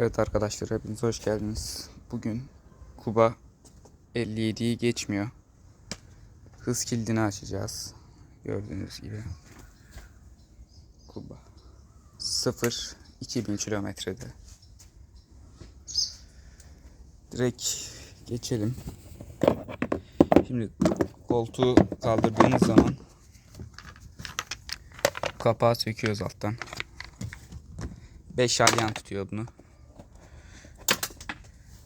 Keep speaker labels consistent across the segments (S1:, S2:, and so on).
S1: Evet arkadaşlar hepiniz hoş geldiniz. Bugün Kuba 57'yi geçmiyor. Hız kilidini açacağız. Gördüğünüz gibi. Kuba 0 2000 kilometrede. Direkt geçelim. Şimdi koltuğu kaldırdığımız zaman kapağı söküyoruz alttan. 5 alyan tutuyor bunu.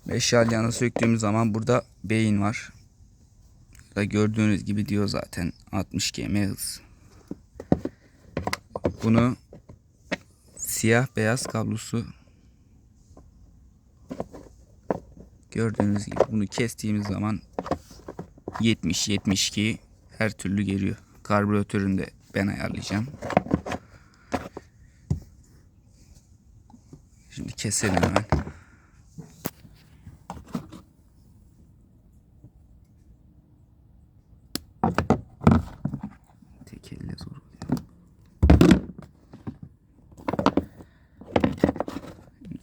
S1: 5 alyanı söktüğümüz zaman burada beyin var. Da gördüğünüz gibi diyor zaten 60 km hız. Bunu siyah beyaz kablosu gördüğünüz gibi bunu kestiğimiz zaman 70 72 her türlü geliyor. Karbüratörünü de ben ayarlayacağım. Şimdi keselim hemen. Tek zor oluyor.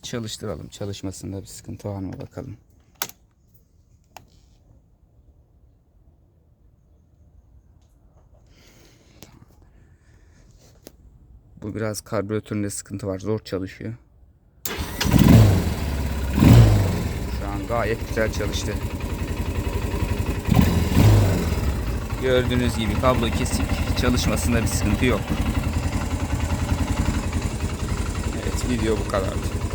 S1: Çalıştıralım. Çalışmasında bir sıkıntı var mı bakalım. Bu biraz karbüratöründe sıkıntı var. Zor çalışıyor. Şu an gayet güzel çalıştı. Gördüğünüz gibi kablo kesik. Çalışmasında bir sıkıntı yok. Evet video bu kadardı.